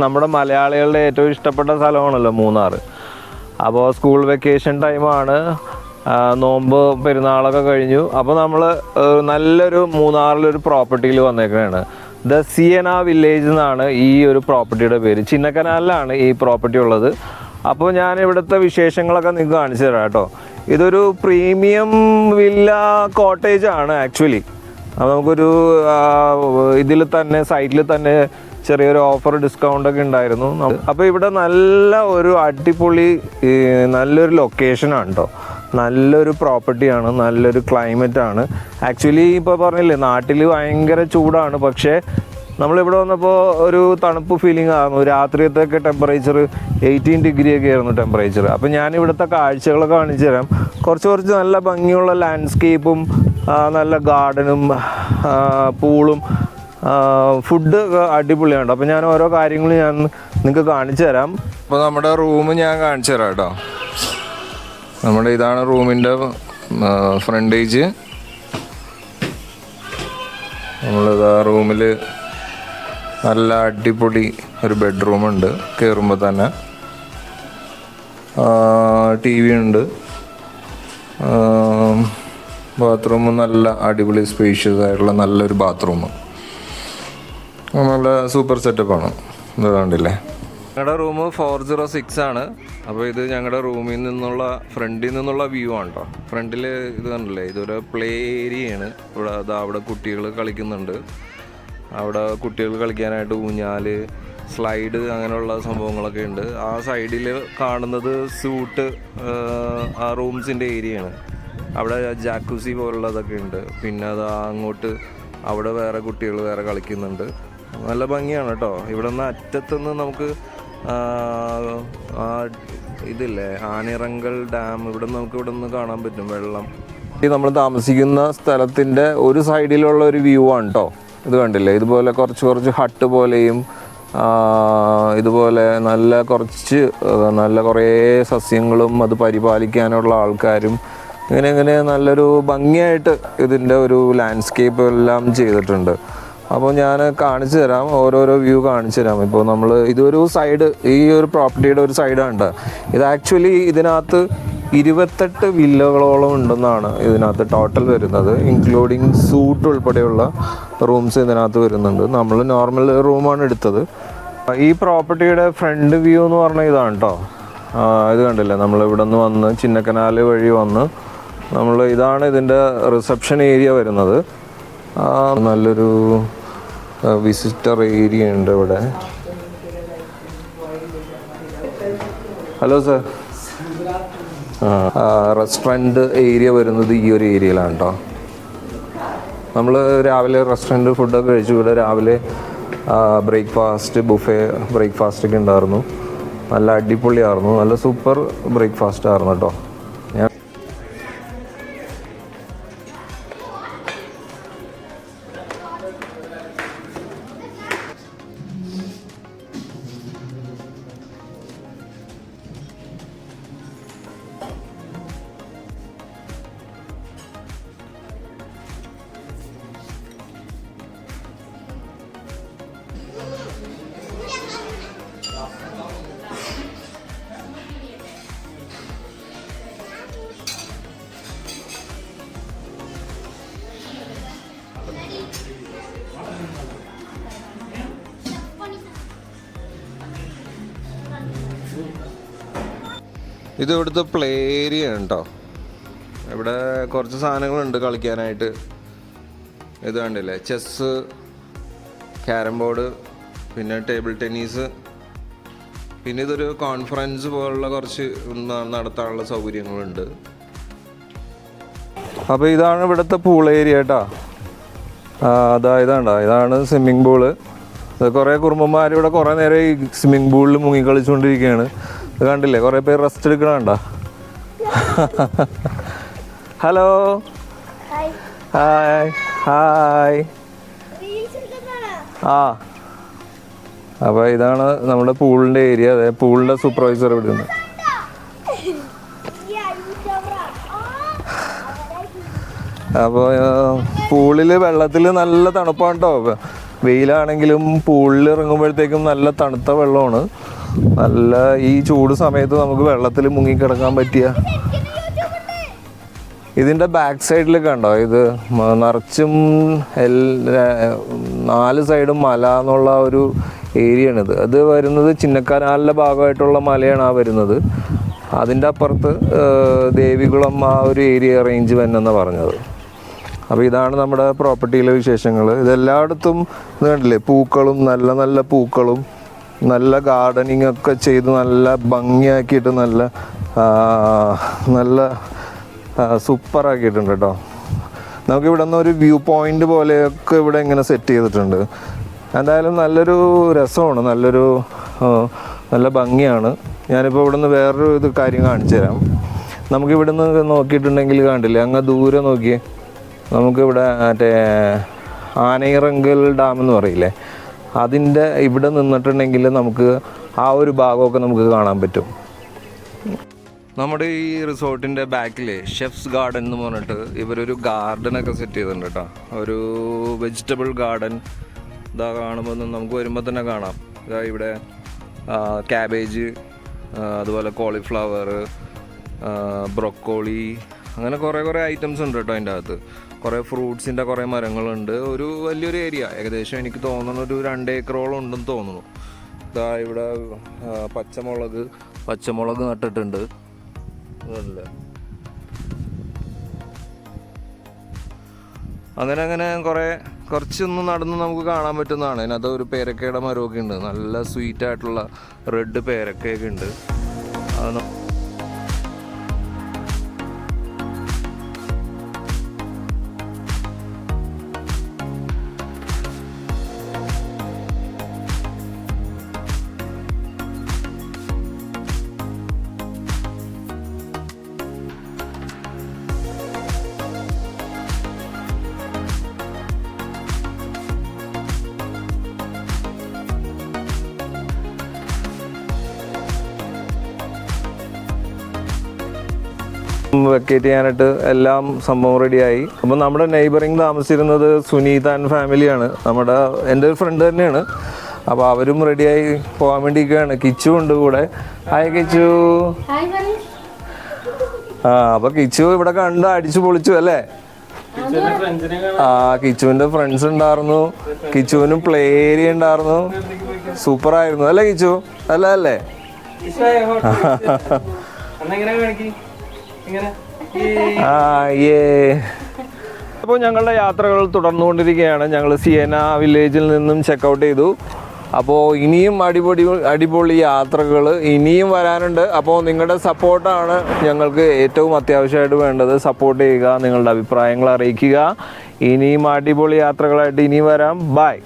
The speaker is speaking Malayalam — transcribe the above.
നമ്മുടെ മലയാളികളുടെ ഏറ്റവും ഇഷ്ടപ്പെട്ട സ്ഥലമാണല്ലോ മൂന്നാർ അപ്പോൾ സ്കൂൾ വെക്കേഷൻ ടൈമാണ് നോമ്പ് പെരുന്നാളൊക്കെ കഴിഞ്ഞു. അപ്പോൾ നമ്മൾ നല്ലൊരു മൂന്നാറിലൊരു പ്രോപ്പർട്ടിയിൽ വന്നേക്കുകയാണ് ദ സിയന വില്ലേജ് എന്നാണ് ഈ ഒരു പ്രോപ്പർട്ടിയുടെ പേര്. ചിന്നക്കനാലിലാണ് ഈ പ്രോപ്പർട്ടി ഉള്ളത്. അപ്പോൾ ഞാൻ ഇവിടുത്തെ വിശേഷങ്ങളൊക്കെ നിങ്ങൾക്ക് കാണിച്ചു തരാം കേട്ടോ. ഇതൊരു പ്രീമിയം വില്ല കോട്ടേജ് ആണ് ആക്ച്വലി നമുക്കൊരു ഇതിൽ തന്നെ സൈറ്റിൽ തന്നെ ചെറിയൊരു ഓഫർ ഡിസ്കൗണ്ട് ഒക്കെ ഉണ്ടായിരുന്നു. അപ്പോൾ ഇവിടെ നല്ല ഒരു അടിപൊളി നല്ലൊരു ലൊക്കേഷൻ ആണ് കേട്ടോ നല്ലൊരു പ്രോപ്പർട്ടിയാണ് നല്ലൊരു ക്ലൈമറ്റ് ആണ്. ആക്ച്വലി ഇപ്പോൾ പറഞ്ഞില്ലേ നാട്ടിൽ ഭയങ്കര ചൂടാണ്. പക്ഷേ നമ്മളിവിടെ വന്നപ്പോൾ ഒരു തണുപ്പ് ഫീലിംഗ് ആയിരുന്നു. രാത്രിയത്തെയൊക്കെ ടെമ്പറേച്ചർ എയ്റ്റീൻ ഡിഗ്രി ഒക്കെ ആയിരുന്നു ടെമ്പറേച്ചർ അപ്പോൾ ഞാൻ ഇവിടുത്തെ കാഴ്ചകളൊക്കെ കാണിച്ചു തരാം. കുറച്ച് കുറച്ച് നല്ല ഭംഗിയുള്ള ലാൻഡ്സ്കേപ്പും നല്ല ഗാർഡനും പൂളും ഫുഡ് അടിപൊളിയാണ് അപ്പോൾ ഞാൻ ഓരോ കാര്യങ്ങളും ഞാൻ നിങ്ങൾക്ക് കാണിച്ചു തരാം. അപ്പോൾ നമ്മുടെ റൂം ഞാൻ കാണിച്ചു തരാം കേട്ടോ. നമ്മുടെ ഇതാണ് റൂമിന്റെ ഫ്രണ്ടേജ്. നമ്മളിതാ റൂമിൽ നല്ല അടിപൊളി ഒരു ബെഡ്റൂം ഉണ്ട് കയറുമ്പോൾ തന്നെ. ടി വി ഉണ്ട്. ബാത്റൂം നല്ല അടിപൊളി സ്പേഷ്യസ് ആയിട്ടുള്ള നല്ലൊരു ബാത്റൂം. നല്ല സൂപ്പർ സെറ്റപ്പാണ്. ഇത് കണ്ടില്ലേ? ഞങ്ങളുടെ റൂം ഫോർ സീറോ സിക്സ് ആണ്. അപ്പോൾ ഇത് ഞങ്ങളുടെ റൂമിൽ നിന്നുള്ള ഫ്രണ്ടിൽ നിന്നുള്ള വ്യൂ ആണ് കേട്ടോ ഫ്രണ്ടിൽ ഇത് കണ്ടില്ലേ? ഇതൊരു പ്ലേ ഏരിയയാണ് ഇവിടെ അത് അവിടെ കുട്ടികൾ കളിക്കുന്നുണ്ട്. അവിടെ കുട്ടികൾ കളിക്കാനായിട്ട് ഊഞ്ഞാൽ സ്ലൈഡ് അങ്ങനെയുള്ള സംഭവങ്ങളൊക്കെ ഉണ്ട്. ആ സൈഡിൽ കാണുന്നത് സൂട്ട് ആ റൂംസിന്റെ ഏരിയയാണ് അവിടെ ജാക്കുസി പോലുള്ളതൊക്കെ ഉണ്ട്. പിന്നെ അത് അങ്ങോട്ട് അവിടെ വേറെ കുട്ടികൾ വേറെ കളിക്കുന്നുണ്ട്. നല്ല ഭംഗിയാണ് കേട്ടോ. ഇവിടെ നിന്ന് അറ്റത്തുനിന്ന് നമുക്ക് ഇതില്ലേ ആനിറങ്കൽ ഡാം ഇവിടെ നിന്ന് നമുക്ക് ഇവിടെ നിന്ന് കാണാൻ പറ്റും വെള്ളം. നമ്മൾ താമസിക്കുന്ന സ്ഥലത്തിന്റെ ഒരു സൈഡിലുള്ള ഒരു വ്യൂ ആണ് കേട്ടോ ഇത് കണ്ടില്ലേ? ഇതുപോലെ കുറച്ച് കുറച്ച് ഹട്ട് പോലെയും ഇതുപോലെ നല്ല കുറച്ച് നല്ല കുറേ സസ്യങ്ങളും അത് പരിപാലിക്കാനുള്ള ആൾക്കാരും ഇങ്ങനെ ഇങ്ങനെ നല്ലൊരു ഭംഗിയായിട്ട് ഇതിന്റെ ഒരു ലാൻഡ്സ്കേപ്പ് എല്ലാം ചെയ്തിട്ടുണ്ട്. അപ്പോൾ ഞാൻ കാണിച്ചു തരാം ഓരോരോ വ്യൂ കാണിച്ചു തരാം. ഇപ്പോൾ നമ്മൾ ഇതൊരു സൈഡ് ഈ ഒരു പ്രോപ്പർട്ടിയുടെ ഒരു സൈഡാണ് ഇത് ആക്ച്വലി ഇതിനകത്ത് ഇരുപത്തെട്ട് വില്ലകളോളം ഉണ്ടെന്നാണ് ഇതിനകത്ത് ടോട്ടൽ വരുന്നത്. ഇൻക്ലൂഡിങ് സൂട്ട് ഉൾപ്പെടെയുള്ള റൂംസ് ഇതിനകത്ത് വരുന്നുണ്ട്. നമ്മൾ നോർമൽ റൂമാണ് എടുത്തത്. ഈ പ്രോപ്പർട്ടിയുടെ ഫ്രണ്ട് വ്യൂ എന്ന് പറഞ്ഞാൽ ഇതാണ് കേട്ടോ ഇത് കണ്ടില്ലേ? നമ്മൾ ഇവിടെ നിന്ന് വന്ന് ചിന്നക്കനാല് വഴി വന്ന് നമ്മൾ ഇതാണ് ഇതിന്റെ റിസപ്ഷൻ ഏരിയ വരുന്നത്. നല്ലൊരു വിസിറ്റർ ഏരിയ ഉണ്ട് ഇവിടെ. ഹലോ സർ റെസ്റ്റോറന്റ് ഏരിയ വരുന്നത് ഈ ഒരു ഏരിയയിലാണ് കേട്ടോ നമ്മൾ രാവിലെ റെസ്റ്റോറന്റ് ഫുഡൊക്കെ കഴിച്ചു. ഇവിടെ രാവിലെ ബ്രേക്ക്ഫാസ്റ്റ് ബുഫേ ബ്രേക്ക്ഫാസ്റ്റ് ഒക്കെ ഉണ്ടായിരുന്നു. നല്ല അടിപൊളിയായിരുന്നു. നല്ല സൂപ്പർ ബ്രേക്ക്ഫാസ്റ്റ് ആയിരുന്നു കേട്ടോ ഇത് ഇവിടുത്തെ പ്ലേ ഏരിയ ഉണ്ടോ ഇവിടെ കുറച്ച് സാധനങ്ങളുണ്ട് കളിക്കാനായിട്ട്. ഇത് കണ്ടില്ലേ? ചെസ് ക്യാരം ബോർഡ് പിന്നെ ടേബിൾ ടെന്നീസ് പിന്നെ ഇതൊരു കോൺഫറൻസ് പോലുള്ള കുറച്ച് നടത്താനുള്ള സൗകര്യങ്ങളുണ്ട്. അപ്പോൾ ഇതാണ് ഇവിടുത്തെ പൂൾ ഏരിയ കേട്ടോ അതാ ഇതാണ്ടോ. ഇതാണ് സ്വിമ്മിംഗ് പൂൾ കുറേ കുറുമ്പന്മാർ ഇവിടെ കുറേ നേരം ഈ സ്വിമ്മിംഗ് പൂളിൽ മുങ്ങി കളിച്ചുകൊണ്ടിരിക്കുകയാണ് കണ്ടില്ലേ? കുറേ പേര് റെസ്റ്റ് എടുക്കണണ്ട ഹലോ ഹായ് ഹായ് ആ. അപ്പോൾ ഇതാണ് നമ്മുടെ പൂളിന്റെ ഏരിയ അതെ പൂളിന്റെ സൂപ്പർവൈസർ ഇവിടെ ഉണ്ട്. അപ്പോൾ പൂളിൽ വെള്ളത്തിൽ നല്ല തണുപ്പാണ് കേട്ടോ വെയിലാണെങ്കിലും പൂളിൽ ഇറങ്ങുമ്പോഴത്തേക്കും നല്ല തണുത്ത വെള്ളമാണ്. നല്ല ഈ ചൂട് സമയത്ത് നമുക്ക് വെള്ളത്തിൽ മുങ്ങിക്കിടക്കാൻ പറ്റിയ. ഇതിന്റെ ബാക്ക് സൈഡിൽ കണ്ടോ? ഇത് നിറച്ചും എൽ നാല് സൈഡും മല എന്നുള്ള ഒരു ഏരിയയാണിത് അത് വരുന്നത് ചിന്നക്കനാലിന്റെ ഭാഗമായിട്ടുള്ള മലയാണ് ആ വരുന്നത്. അതിന്റെ അപ്പുറത്ത് ദേവികുളം ആ ഒരു ഏരിയ റേഞ്ച് വന്നെന്ന് പറഞ്ഞത്. അപ്പോൾ ഇതാണ് നമ്മുടെ പ്രോപ്പർട്ടിയിലെ വിശേഷങ്ങൾ ഇതെല്ലായിടത്തും ഇത് കണ്ടില്ലേ? പൂക്കളും നല്ല നല്ല പൂക്കളും. നല്ല ഗാർഡനിങ് ഒക്കെ ചെയ്ത് നല്ല ഭംഗിയാക്കിയിട്ട് നല്ല നല്ല സൂപ്പറാക്കിയിട്ടുണ്ട് കേട്ടോ നമുക്ക് ഇവിടെ നിന്ന് ഒരു വ്യൂ പോയിന്റ് പോലെയൊക്കെ ഇവിടെ ഇങ്ങനെ സെറ്റ് ചെയ്തിട്ടുണ്ട്. എന്തായാലും നല്ലൊരു രസമാണ് നല്ലൊരു നല്ല ഭംഗിയാണ്. ഞാനിപ്പോൾ ഇവിടെ നിന്ന് വേറൊരു ഇത് കാര്യം കാണിച്ചു തരാം. നമുക്ക് ഇവിടെ നിന്ന് നോക്കിയിട്ടുണ്ടെങ്കിൽ കണ്ടില്ലേ അങ്ങ് ദൂരെ നോക്കിയേ നമുക്കിവിടെ മറ്റേ ആനയിറങ്കൽ ഡാം എന്ന് പറയില്ലേ അതിന്റെ ഇവിടെ നിന്നിട്ടുണ്ടെങ്കിൽ നമുക്ക് ആ ഒരു ഭാഗമൊക്കെ നമുക്ക് കാണാൻ പറ്റും. നമ്മുടെ ഈ റിസോർട്ടിന്റെ ബാക്കിൽ ഷെഫ്സ് ഗാർഡൻ എന്ന് പറഞ്ഞിട്ട് ഇവരൊരു ഗാർഡനൊക്കെ സെറ്റ് ചെയ്തിട്ടുണ്ട് കേട്ടോ. ഒരു വെജിറ്റബിൾ ഗാർഡൻ ഇതാ കാണുമ്പോൾ നമുക്ക് വരുമ്പോൾ തന്നെ കാണാം. ഇതാ ഇവിടെ ക്യാബേജ് അതുപോലെ കോളിഫ്ലവർ ബ്രൊക്കോളി അങ്ങനെ കുറേ കുറേ ഐറ്റംസ് ഉണ്ട് കേട്ടോ അതിന്റെ അകത്ത്. കുറേ ഫ്രൂട്ട്സിന്റെ കുറേ മരങ്ങളുണ്ട്. ഒരു വലിയൊരു ഏരിയ ഏകദേശം എനിക്ക് തോന്നുന്നു ഒരു രണ്ട് ഏക്കറോളം ഉണ്ടെന്ന് തോന്നുന്നു. ഇതാ ഇവിടെ പച്ചമുളക് പച്ചമുളക് നട്ടിട്ടുണ്ട്. അങ്ങനെ അങ്ങനെ കുറേ കുറച്ചൊന്നും നടന്ന് നമുക്ക് കാണാൻ പറ്റുന്നതാണ്. അതിനകത്ത് ഒരു പേരക്കയുടെ മരമൊക്കെ ഉണ്ട്. നല്ല സ്വീറ്റ് ആയിട്ടുള്ള റെഡ് പേരക്കയൊക്കെ ഉണ്ട്. വെക്കേറ്റ് ചെയ്യാനായിട്ട് എല്ലാം സംഭവം റെഡിയായി അപ്പം നമ്മുടെ നെയ്ബറിങ് താമസിച്ചിരുന്നത് സുനീത ആൻഡ് ഫാമിലിയാണ് നമ്മുടെ എന്റെ ഒരു ഫ്രണ്ട് തന്നെയാണ്. അപ്പോൾ അവരും റെഡിയായി പോകാൻ വേണ്ടിയിരിക്കുകയാണ്. കിച്ചു ഉണ്ട് കൂടെ. ഹായ് കിച്ചു. ആ അപ്പോൾ കിച്ചു ഇവിടെ കണ്ട് അടിച്ചു പൊളിച്ചു അല്ലേ? ആ കിച്ചുവിന്റെ ഫ്രണ്ട്സ് ഉണ്ടായിരുന്നു. കിച്ചുവിനും പ്ലേ ഏരിയ ഉണ്ടായിരുന്നു. സൂപ്പർ ആയിരുന്നു. അല്ലേ കിച്ചു? അല്ല അല്ലേ? അപ്പോൾ ഞങ്ങളുടെ യാത്രകൾ തുടർന്നുകൊണ്ടിരിക്കുകയാണ്. ഞങ്ങൾ സിയന വില്ലേജിൽ നിന്നും ചെക്കൗട്ട് ചെയ്തു. അപ്പോൾ ഇനിയും അടിപൊളി അടിപൊളി യാത്രകൾ ഇനിയും വരാനുണ്ട്. അപ്പോൾ നിങ്ങളുടെ സപ്പോർട്ടാണ് ഞങ്ങൾക്ക് ഏറ്റവും അത്യാവശ്യമായിട്ട് വേണ്ടത്. സപ്പോർട്ട് ചെയ്യുക നിങ്ങളുടെ അഭിപ്രായങ്ങൾ അറിയിക്കുക. ഇനിയും അടിപൊളി യാത്രകളായിട്ട് ഇനിയും വരാം. ബൈ